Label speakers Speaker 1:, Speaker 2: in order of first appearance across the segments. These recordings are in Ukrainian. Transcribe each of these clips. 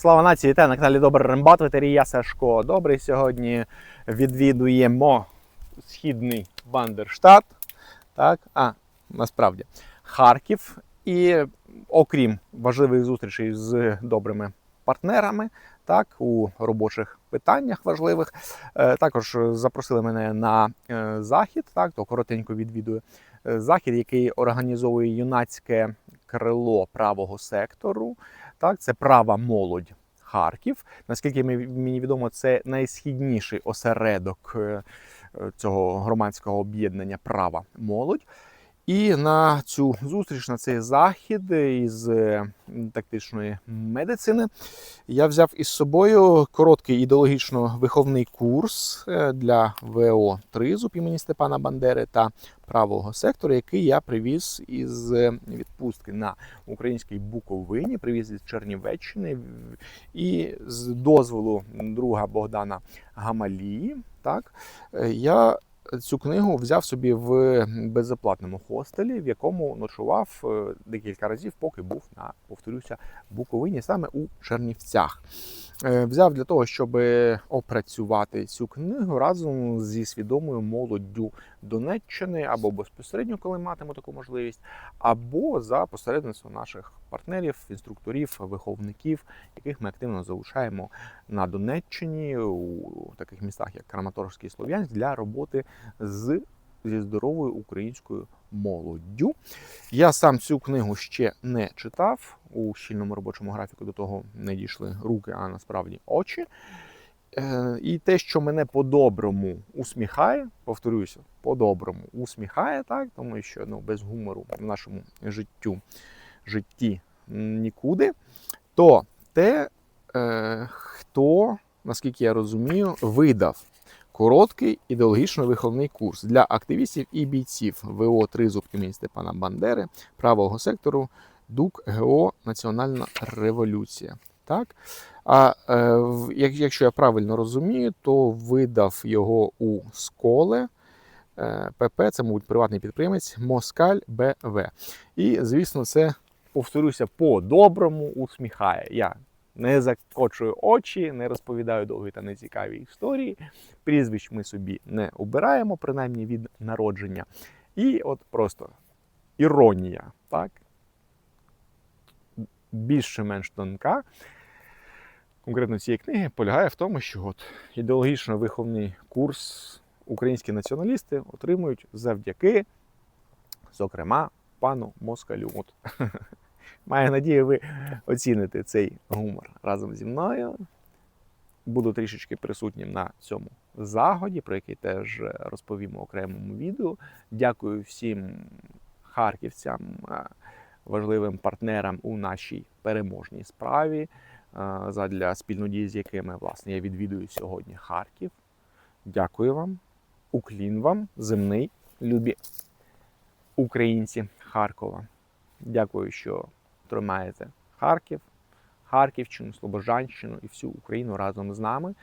Speaker 1: Слава нації! Вітаю на каналі Добрий Рембат, ветерій я Сашко. Добрий. Сьогодні відвідуємо східний Бандерштат. Так, а насправді Харків. І окрім важливих зустрічей з добрими партнерами, так, у робочих питаннях важливих, е, також запросили мене на е, захід, так, то коротенько відвідую е, захід, який організовує юнацьке крило правого сектору. Так, це права молодь Харків. Наскільки мені відомо, це найсхідніший осередок е, е, цього громадського об'єднання права молодь. І на цю зустріч, на цей захід із е, тактичної медицини я взяв із собою короткий ідеологічно-виховний курс е, для ВО Тризуб імені Степана Бандери та правого сектору, який я привіз із е, відпустки на українській Буковині, привіз із Чернівеччини і з дозволу друга Богдана Гамалії. Так, я цю книгу взяв собі в безоплатному хостелі, в якому ночував е, декілька разів, поки був на, повторюся, Буковині, саме у Чернівцях. Е, Взяв для того, щоб опрацювати цю книгу разом зі свідомою молоддю Донеччини або безпосередньо, коли матиму таку можливість, або за посередництвом наших партнерів, інструкторів, виховників, яких ми активно залучаємо на Донеччині у таких містах, як Краматорський Слов'янськ, для роботи з зі здоровою українською молоддю. Я сам цю книгу ще не читав. У щільному робочому графіку до того не дійшли руки, а насправді очі. Е, І те, що мене по-доброму усміхає, повторюся, по-доброму усміхає, так, тому що ну, без гумору в нашому життю, житті нікуди, то те, е, хто, наскільки я розумію, видав короткий ідеологічно-виховний курс для активістів і бійців ВО Тризуб імені Степана Бандери, правого сектору ДУК ГО Національна революція. Так? А е, якщо я правильно розумію, то видав його у сколе. е, ПП, це, мабуть, приватний підприємець Москаль БВ. І, звісно, це, повторюся, по-доброму усміхає. Я не закочую очі, не розповідаю довгі та нецікаві історії. Прізвищ ми собі не обираємо, принаймні від народження. І от просто іронія, так? Більше-менш тонка. Конкретно цієї книги полягає в тому, що от ідеологічно-виховний курс українські націоналісти отримують завдяки, зокрема, пану Москалю. От. Маю надію, ви оціните цей гумор разом зі мною. Буду трішечки присутнім на цьому заході, про який теж розповім у окремому відео. Дякую всім харківцям, е, важливим партнерам у нашій переможній справі, е, задля спільнодії, з якими власне я відвідую сьогодні Харків. Дякую вам, уклін вам, земний, любі українці Харкова. Дякую, що тримаєте Харків, Харківщину, Слобожанщину і всю Україну разом з нами.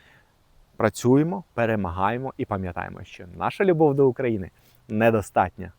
Speaker 1: Працюємо, перемагаємо і пам'ятаємо, що наша любов до України недостатня.